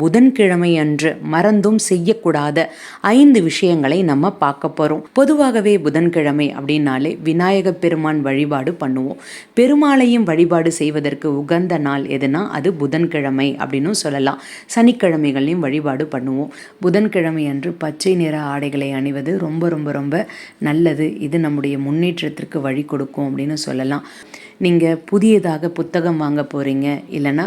புதன்கிழமை அன்று மறந்தும் செய்யக்கூடாத ஐந்து விஷயங்களை நம்ம பார்க்க போகிறோம் பொதுவாகவே புதன்கிழமை அப்படின்னாலே விநாயக பெருமான் வழிபாடு பண்ணுவோம். பெருமாளையும் வழிபாடு செய்வதற்கு உகந்த நாள் எதுனா அது புதன்கிழமை அப்படின்னு சொல்லலாம். சனிக்கிழமைகளையும் வழிபாடு பண்ணுவோம். புதன்கிழமை அன்று பச்சை நிற ஆடைகளை அணிவது ரொம்ப ரொம்ப ரொம்ப நல்லது. இது நம்முடைய முன்னேற்றத்திற்கு வழி கொடுக்கும் அப்படின்னு சொல்லலாம். நீங்கள் புதியதாக புத்தகம் வாங்க போகிறீங்க இல்லைன்னா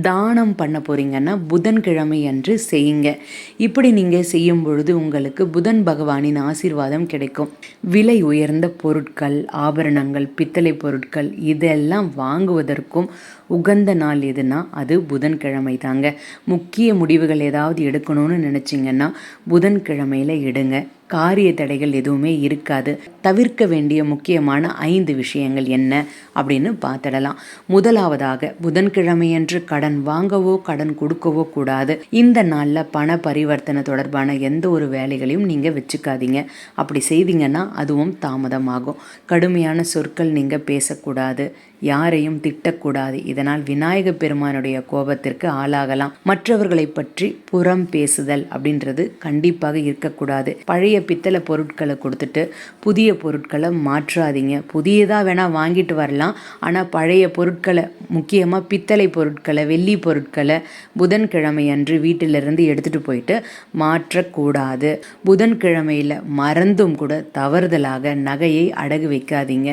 தானம் பண்ண போகிறீங்கன்னா புதன்கிழமை அன்று செய்யுங்க. இப்படி நீங்கள் செய்யும் பொழுது உங்களுக்கு புதன் பகவானின் ஆசீர்வாதம் கிடைக்கும். விலை உயர்ந்த பொருட்கள் ஆபரணங்கள் பித்தளை பொருட்கள் இதெல்லாம் வாங்குவதற்கும் உகந்த நாள் எதுனா அது புதன்கிழமை தாங்க. முக்கிய முடிவுகள் ஏதாவது எடுக்கணும்னு நினச்சிங்கன்னா புதன்கிழமையில் எடுங்க. காரிய தடைகள் எதுவுமே இருக்காது. தவிர்க்க வேண்டிய முக்கியமான ஐந்து விஷயங்கள் என்ன அப்படின்னு பார்த்துடலாம். முதலாவதாக புதன்கிழமையன்று கடன் வாங்கவோ கடன் கொடுக்கவோ கூடாது. இந்த நாளில் பண பரிவர்த்தனை தொடர்பான எந்த ஒரு வேலைகளையும் நீங்கள் வச்சுக்காதீங்க. அப்படி செய்தீங்கன்னா அதுவும் தாமதமாகும். கடுமையான சொற்கள் நீங்கள் பேசக்கூடாது. யாரையும் திட்டக்கூடாது. இதனால் விநாயக பெருமானுடைய கோபத்திற்கு ஆளாகலாம். மற்றவர்களை பற்றி புறம் பேசுதல் அப்படின்றது கண்டிப்பாக இருக்கக்கூடாது. பழைய பித்தளை பொருட்களை கொடுத்துட்டு புதிய பொருட்களை மாற்றாதீங்க. புதியதாக வேணால் வாங்கிட்டு வரலாம். ஆனால் பழைய பொருட்களை முக்கியமாக பித்தளை பொருட்களை வெள்ளி பொருட்களை புதன்கிழமை அன்று வீட்டிலிருந்து எடுத்துகிட்டு போயிட்டு மாற்றக்கூடாது. புதன்கிழமையில் மறந்தும் கூட தவறுதலாக நகையை அடகு வைக்காதீங்க.